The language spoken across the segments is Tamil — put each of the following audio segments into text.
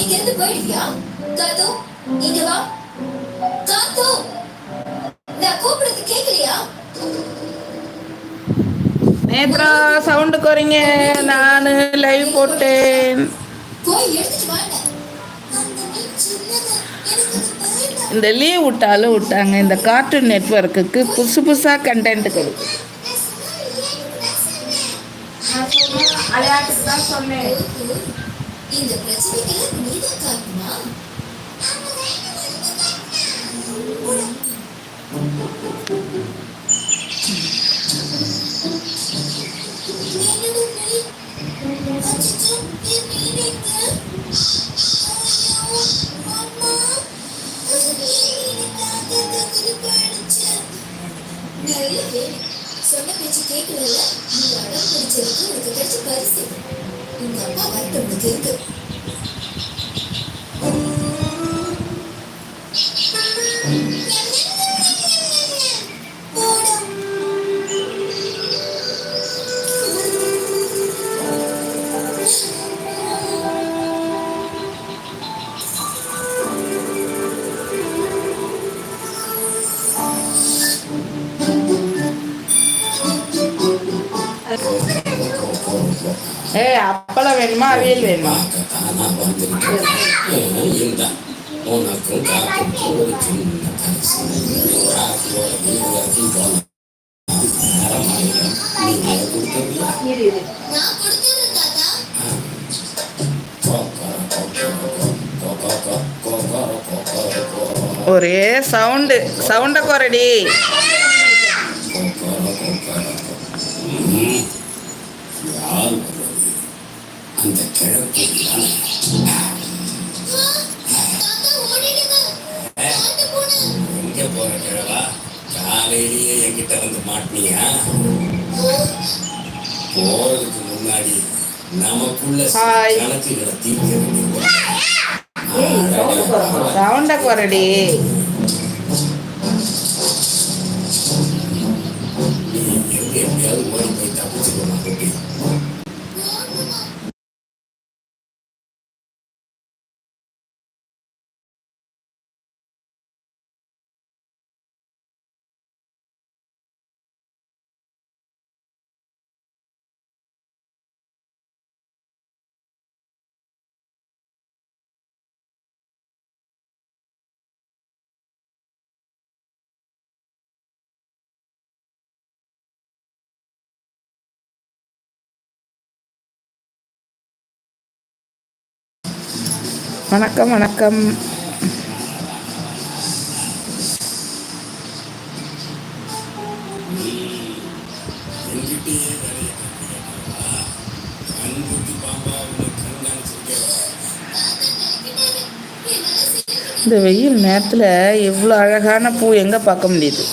இங்க இருந்து போயிடுவியா? காத்து இங்க வா. காத்து நான் கூப்பிடுறது கேக்கலையா நேத்ரா சவுண்டு குறைங்க. நான் லைவ் போட்டேன். போய் எடுத்துட்டு வாங்க. இந்த லீவ் விட்டாலும் விட்டாங்க. இந்த கார்ட்டூன் நெட்ஒர்க்குக்கு புதுசு புதுசாக கண்டென்ட் கொடு. விளையாட்டுக்கு தான் சொன்னேன். இந்த பிரச்சனைக்கெல்லாம் நீதான் காரணமா சொன்ன பேச்சு கேட்கல நீ அடம் பிடிச்சிருக்கு உனக்கு கிடைச்ச பரிசு உங்க அப்பா வரட்டும் உனக்கு இருக்கு ஏ அப்பளம் வேணுமா? அவியல் வேணுமா? உனக்கும் காக்கும் ஒரு சின்ன ஒரே சவுண்டு சவுண்டை குறடி. மாட்டினியா போறதுக்கு முன்னாடி நமக்குள்ள. கணக்குகளை தீர்க்க வேண்டியது. சவுண்டை குறைடி வணக்கம் வணக்கம். இந்த வெயில் நேரத்தில் எவ்வளோ அழகான பூ எங்கே பார்க்க முடியுது?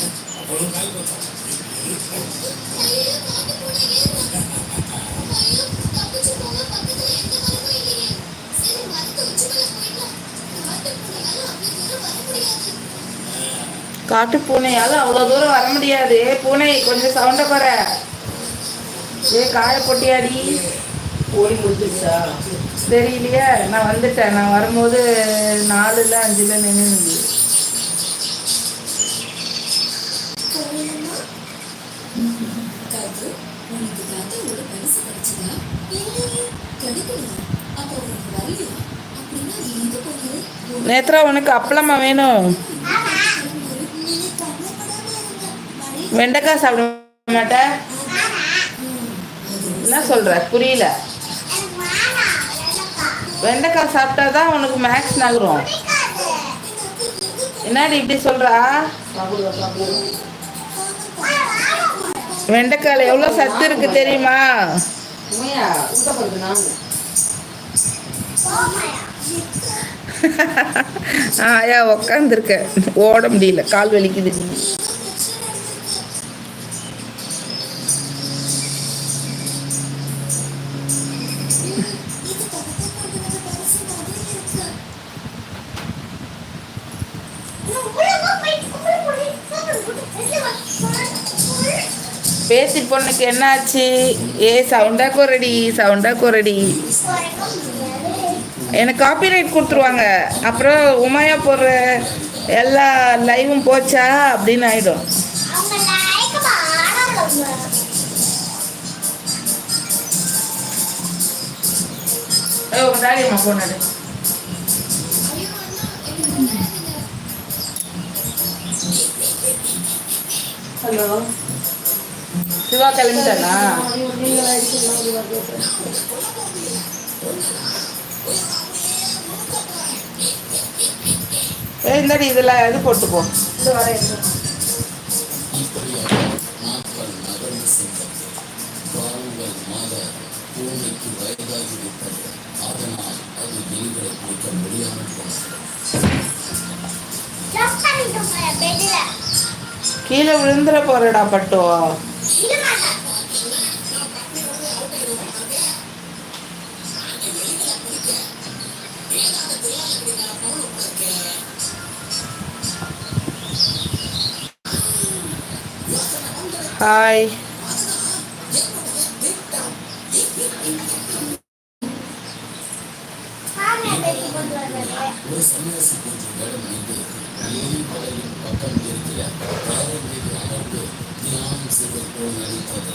காட்டு பூனையால் அவ்வளோ தூரம் வர முடியாது. பூனை கொஞ்சம் சவுண்டை குறை ஏ காய பொட்டியாடி. ஓடி முடிச்சிருச்சா தெரியலையே. நான் வந்துட்டேன். நான் வரும்போது நாலுல அஞ்சுல நின்று நேத்ரா உனக்கு அப்பளமா வேணும். வெண்டைக்காய் சாப்பிட மாட்ட. என்ன சொல்ற? புரியல. வெண்டைக்காய் சாப்பிட்டா தான் உனக்கு மேக்ஸ் நகரும். என்னடி இப்படி சொல்றா? வெண்டைக்காயில் எவ்வளோ சத்து இருக்கு தெரியுமா? ஆயா உக்காந்துருக்க. ஓட முடியல. கால் வலிக்குது. பொண்ணுக்கு என்ன ஆச்சு ஏ சவுண்டா குரடி சவுண்டா குரடி எனக்கு காப்பிரைட் கொடுத்துருவாங்க. அப்புறம் உமாயா போடுற எல்லா லைவும் போச்சா? அப்படின்னு ஆயிடும். ஹலோ சிவா கிளம்பிட்டானா இந்தடி இந்தாடி இதில் இது போட்டுப்போ கீழே விழுந்துட போறடா பட்டு. ஹாய் ஒரு சன்னியாசி போன்ற வேடம் அணிந்து நீலி மலையின் பக்கம் இருக்கிற பாறை மீது அமர்ந்து தியானம் செய்வது போல் நடித்தது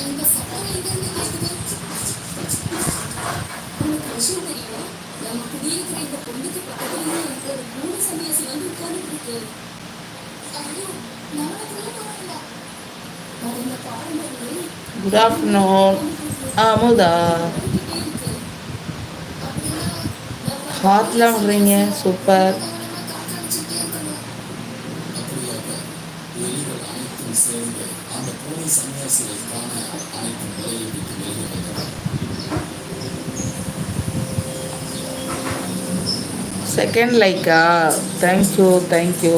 அந்த சத்தம் எங்கிருந்து गुड आफ्टरनून आमोदा हाथ लाउ रही है super second like thank you thank you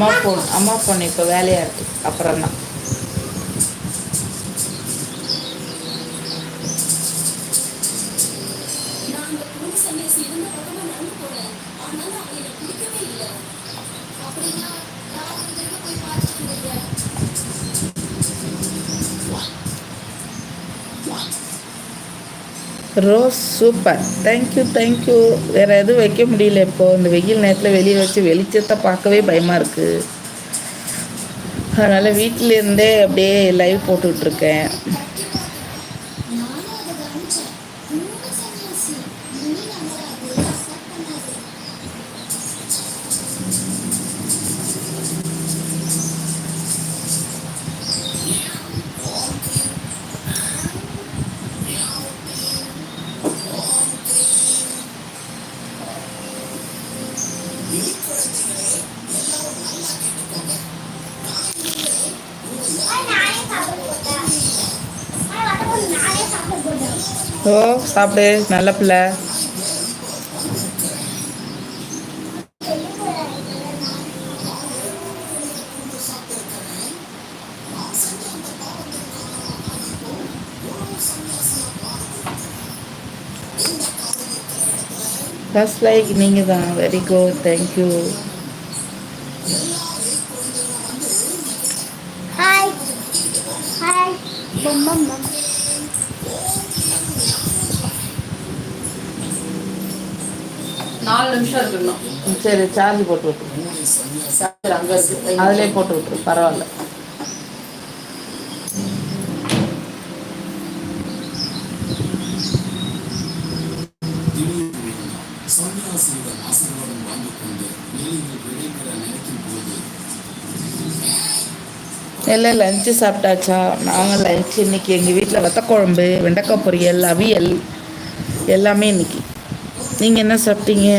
அம்மா ஃபோன் அம்மா ஃபோன் இப்போ வேலையாக இருக்கு. அப்புறம் தான். நான் ரோஸ் சூப்பர் தேங்க்யூ தேங்க்யூ வேறு எதுவும் வைக்க முடியல இப்போது இந்த வெயில் நேரத்தில் வெளியே வச்சு வெளிச்சத்தை பார்க்கவே பயமாக இருக்குது அதனால் வீட்டிலேருந்தே அப்படியே லைவ் போட்டுட்ருக்கேன் ஓ சாப்பிடு நல்ல பிள்ளை. ஃபஸ்ட் லைக் நீங்கள் தான் very good thank you hi hi நாலு நிமிஷம் இருக்கணும். சரி சார்ஜ் போட்டு விட்ரு சார்ஜர் அங்கே இருக்கு. அதிலே போட்டு விட்ரு பரவாயில்ல. எல்லாம் லஞ்சு சாப்பிட்டாச்சா? நாங்கள் லஞ்ச் இன்னைக்கு எங்கள் வீட்டில் வத்த குழம்பு வெண்டைக்காய் பொரியல் அவியல் எல்லாமே இன்னைக்கு. நீங்கள் என்ன சாப்பிட்டீங்க?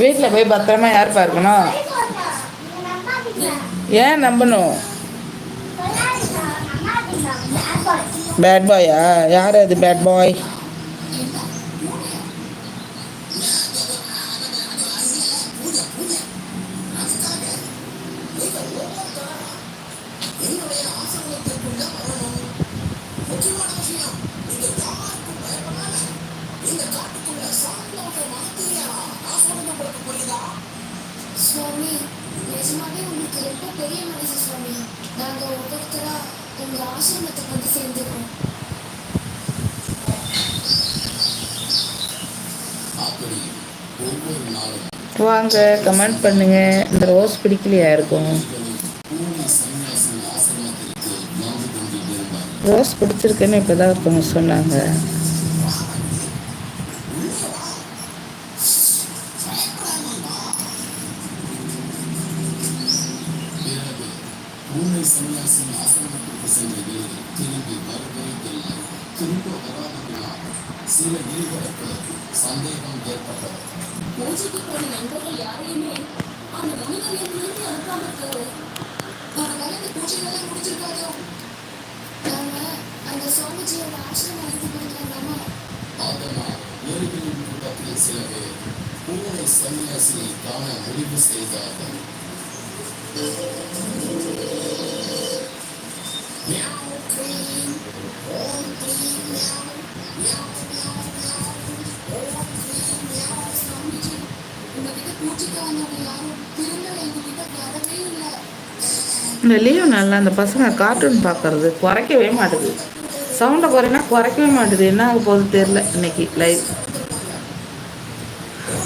வீட்டில் போய் பத்திரமா யார் பார்க்கணும்? ஏன் நம்பணும் பாய் பேட் பாயா யார் அது பேட் பாய் சுவாமி நிஜமாவே உங்களுக்கு ரொம்ப பெரிய மனசு சுவாமி நாங்க ஒவ்வொருத்தரா உங்க ஆசிரமத்துக்கு வந்து சேர்ந்துருக்கோம் வாங்க கமெண்ட் பண்ணுங்க. இந்த ரோஸ் பிடிக்கலையா இருக்கும்? ரோஸ் பிடிச்சிருக்குன்னு இப்போ தான் ஒருத்தவங்க சொன்னாங்க. யாரும் சன்னியாசியை காண முடிவு செய்தார்கள் இந்த லீவ் நல்லா அந்த பசங்க கார்ட்டூன் பார்க்கறது குறைக்கவே மாட்டுது. சவுண்டை குறைனா குறைக்கவே மாட்டுது. என்ன ஆக போகுது தெரில இன்னைக்கு லைவ்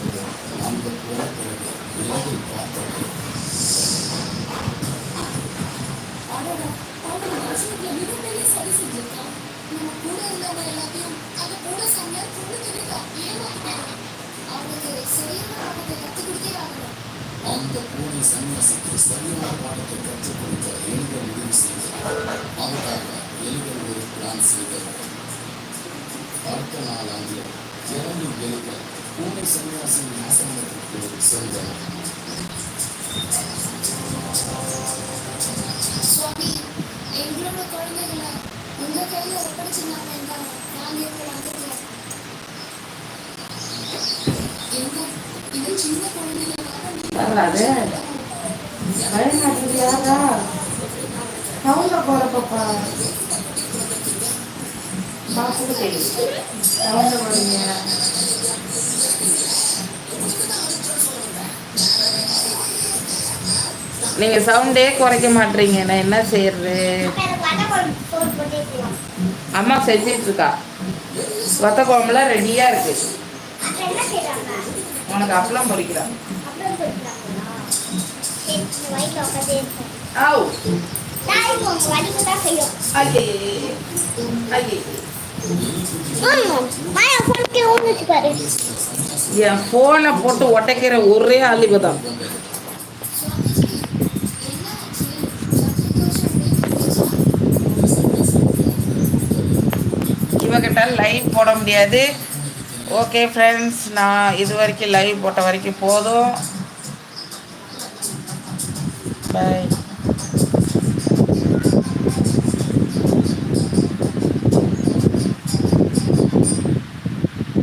அந்த சரி நம்ம கூட எல்லாத்தையும் கூட சமையல் தெரியுதா பூனை சன்னியாசிக்கு சரியான பாடத்தை கற்றுக் கொடுக்க எலிகள் முடிவு செய்தது அதற்காக எலிகள் ஒரு பிளான் செய்தது அடுத்த நாள் இரண்டு எலிகள் பூனை சன்னியாசி ஆசிரமத்திற்கு சென்றார் சுவாமி எங்களோட குழந்தைகளை உங்க கையில ஒப்படைச்சிருந்தாங்க வேண்டாம் நாங்க எப்படி வந்துட்டோம் எங்க இது சின்ன குழந்தைங்களாக வராது பயமாட்டுது யாரா பாப்பா. பாப்புக்கு தெரியும் சவுண்ட நீங்க சவுண்டே குறைக்க மாட்டீங்க. நான் என்ன செய்யறது? அம்மா செஞ்சிட்டு இருக்கா. வத்த குழம்புலாம் ரெடியா இருக்கு. உனக்கு அப்பளம் பொறிக்கிறான். என் போனை போட்டு உடைக்கிற ஒரே அழிவு இவகிட்ட லைவ் போட முடியாது. ஓகே ஃப்ரெண்ட்ஸ் நான் இது வரைக்கும் லைவ் போட்ட வரைக்கும் போதும். பை